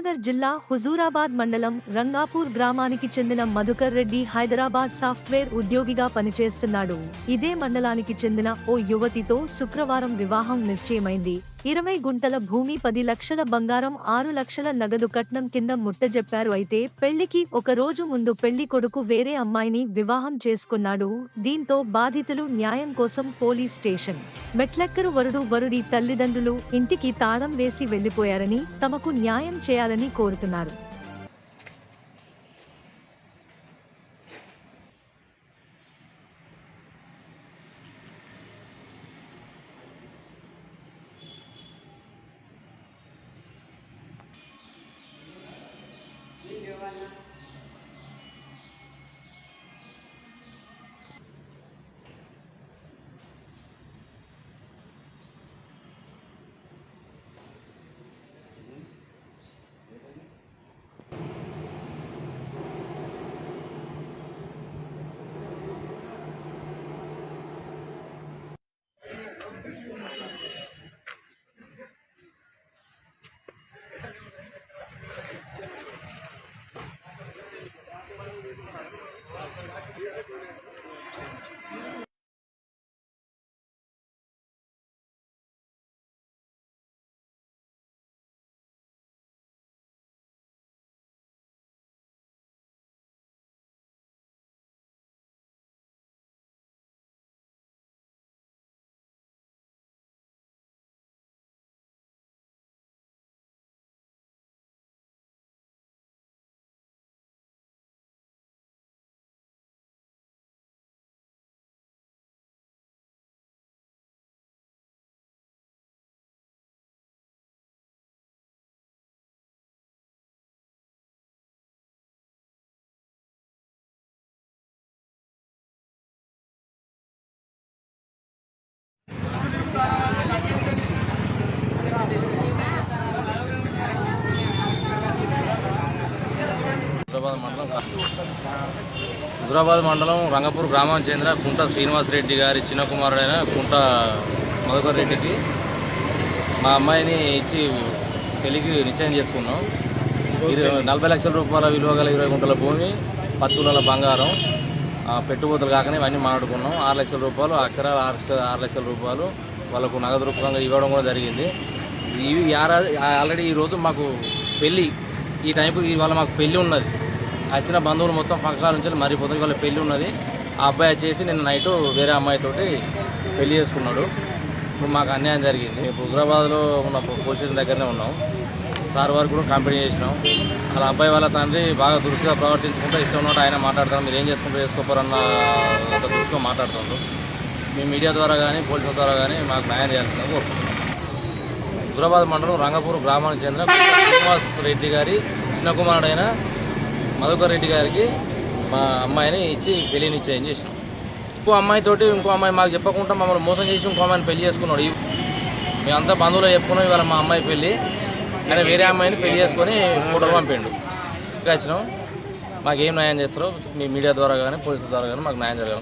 కరీంనగర్ జిల్లా హుజూరాబాద్ మండలం రంగాపూర్ గ్రామానికి చెందిన మధుకర్ రెడ్డి హైదరాబాద్ సాఫ్ట్వేర్ ఉద్యోగిగా పనిచేస్తున్నాడు. ఇదే మండలానికి చెందిన ఓ యువతితో శుక్రవారం వివాహం నిశ్చయమైంది. ఇరవై గుంటల భూమి పది లక్షల బంగారం ఆరు లక్షల నగదు కట్నం కింద ముట్టజెప్పారు అయితే పెళ్ళికి ఒక రోజు ముందు పెళ్ళి కొడుకు వేరే అమ్మాయిని వివాహం చేసుకున్నాడు. దీంతో బాధితులు న్యాయం కోసం పోలీస్ స్టేషన్. మెట్లెక్కరు వరుడు వరుడి తల్లిదండ్రులు ఇంటికి తాళం వేసి వెళ్ళిపోయారని తమకు న్యాయం చేయాలని కోరుతున్నారు. Ghana. హుజరాబాద్ మండలం హుజరాబాద్ మండలం రంగపూర్ గ్రామానికి చెందిన కుంట శ్రీనివాస్ రెడ్డి గారి చిన్న కుమారుడైన కుంట మధుకర్ రెడ్డికి మా అమ్మాయిని ఇచ్చి పెళ్ళికి నిశ్చయం చేసుకున్నాం. నలభై లక్షల రూపాయల విలువ గల ఇరవై గుంటల భూమి పది తులాల బంగారం పెట్టుబడులు కాకనే ఇవన్నీ మాట్లాడుకున్నాం. ఆరు లక్షల రూపాయలు అక్షరాలు ఆరు లక్షల ఆరు లక్షల రూపాయలు వాళ్ళకు నగదు రూపంగా ఇవ్వడం కూడా జరిగింది. ఇవి ఆల్రెడీ ఈరోజు మాకు పెళ్ళి ఈ టైంకి ఇవాళ మాకు పెళ్ళి ఉన్నది. వచ్చిన బంధువులు మొత్తం ఫంక్షన్ నుంచి మరి వాళ్ళ పెళ్ళి ఉన్నది. ఆ అబ్బాయి వచ్చేసి నిన్న నైట్ వేరే అమ్మాయితోటి పెళ్ళి చేసుకున్నాడు. ఇప్పుడు మాకు అన్యాయం జరిగింది. మేము హుజరాబాద్లో ఉన్న పోలీస్ దగ్గరనే ఉన్నాం. సార్ వారు కూడా కంపెనీ చేసినాం. అలా అబ్బాయి వాళ్ళ తండ్రి బాగా దురుసుగా ప్రవర్తించుకుంటూ ఇష్టం ఉన్నట్టు ఆయన మాట్లాడతారు. మీరు ఏం చేసుకుంటూ చేసుకోపోరన్న ఒక దురుసుగా మాట్లాడుతుండ్రు. మీ మీడియా ద్వారా కానీ పోలీసుల ద్వారా కానీ మాకు న్యాయం చేయాల్సిందని కోరుకుంటున్నాం. హుజరాబాద్ మండలం రంగపూర్ గ్రామానికి చెందిన శ్రీనివాస్ రెడ్డి గారి చిన్న కుమారుడైన మధుకర్ రెడ్డి గారికి మా అమ్మాయిని ఇచ్చి పెళ్ళి నిశ్చయం చేసినాం. ఇంకో అమ్మాయితోటి ఇంకో అమ్మాయి మాకు చెప్పకుండా మమ్మల్ని మోసం చేసి ఇంకో అమ్మాయిని పెళ్ళి చేసుకున్నాడు. మేమంతా బంధువులు చెప్పుకున్నాం ఇవాళ మా అమ్మాయి పెళ్ళి. కానీ వేరే అమ్మాయిని పెళ్ళి చేసుకొని ఫోటోలు పంపిండు. ఇంకా వచ్చినాం. మాకు ఏం న్యాయం చేస్తారో మీ మీడియా ద్వారా కానీ పోలీసుల ద్వారా కానీ మాకు న్యాయం జరగాలి.